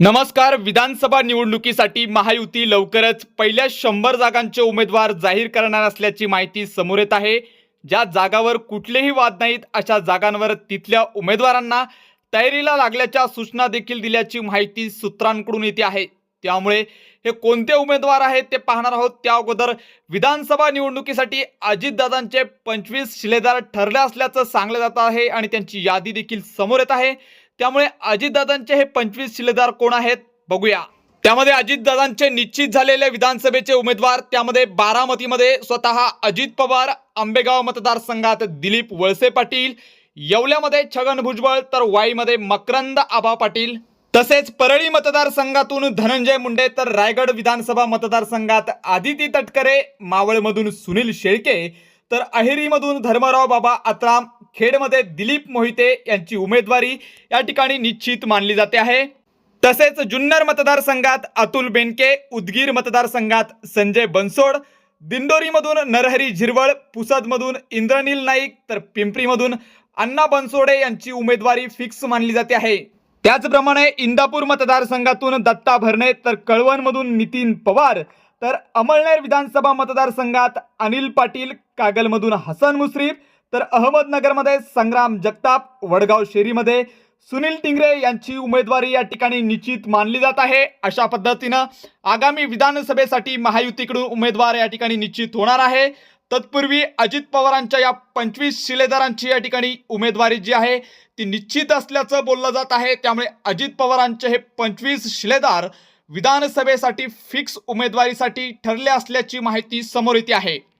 नमस्कार विधानसभा निवडणुकीसाठी महायुती लवकरच पहिल्या शंभर जागांचे उमेदवार जाहीर करणार असल्याची माहिती समोर येत आहे. ज्या जागावर कुठलेही वाद नाहीत अशा जागांवर तिथल्या उमेदवारांना तयारीला लागल्याच्या सूचना देखील दिल्याची माहिती सूत्रांकडून येते आहे. त्यामुळे हे कोणते उमेदवार आहेत ते पाहणार आहोत. त्या अगोदर विधानसभा निवडणुकीसाठी अजितदादांचे पंचवीस शिलेदार ठरले असल्याचं सांगलं जात आहे आणि त्यांची यादी देखील समोर येत आहे. त्यामुळे अजितदादांचे हे पंचवीस शिलेदार कोण आहेत बघूया. त्यामध्ये अजितदादांचे निश्चित झालेले विधानसभेचे उमेदवार त्यामध्ये बारामतीमध्ये स्वतः अजित पवार आंबेगाव मतदारसंघात दिलीप वळसे पाटील येवल्यामध्ये छगन भुजबळ तर वाईमध्ये मकरंद आबा पाटील. तसेच परळी मतदारसंघातून धनंजय मुंडे तर रायगड विधानसभा मतदारसंघात आदिती तटकरे मावळमधून सुनील शेळके तर अहेरीमधून धर्मराव बाबा आत्राम खेडमध्ये दिलीप मोहिते यांची उमेदवारी या ठिकाणी निश्चित मानली जाते आहे. तसेच जुन्नर मतदारसंघात अतुल बेनके उदगीर मतदारसंघात संजय बनसोड दिंडोरीमधून नरहरी झिरवळ पुसदमधून इंद्रनील नाईक तर पिंपरीमधून अण्णा बनसोडे यांची उमेदवारी फिक्स मानली जाते आहे. त्याचप्रमाणे इंदापूर मतदारसंघातून दत्ता भरणे तर कळवणमधून नितीन पवार तर अमळनेर विधानसभा मतदारसंघात अनिल पाटील कागलमधून हसन मुश्रीफ तर अहमदनगरमध्ये संग्राम जगताप वडगाव शेरीमध्ये सुनील टिंगरे यांची उमेदवारी या ठिकाणी निश्चित मानली जात आहे. अशा पद्धतीनं आगामी विधानसभेसाठी महायुतीकडून उमेदवार या ठिकाणी निश्चित होणार आहे. तत्पूर्वी अजित पवारांच्या या पंचवीस शिलेदारांची या ठिकाणी उमेदवारी जी आहे ती निश्चित असल्याचं बोललं जात आहे. त्यामुळे अजित पवारांचे हे पंचवीस शिलेदार विधानसभेसाठी फिक्स उमेदवारीसाठी ठरले असल्याची माहिती समोर येते आहे.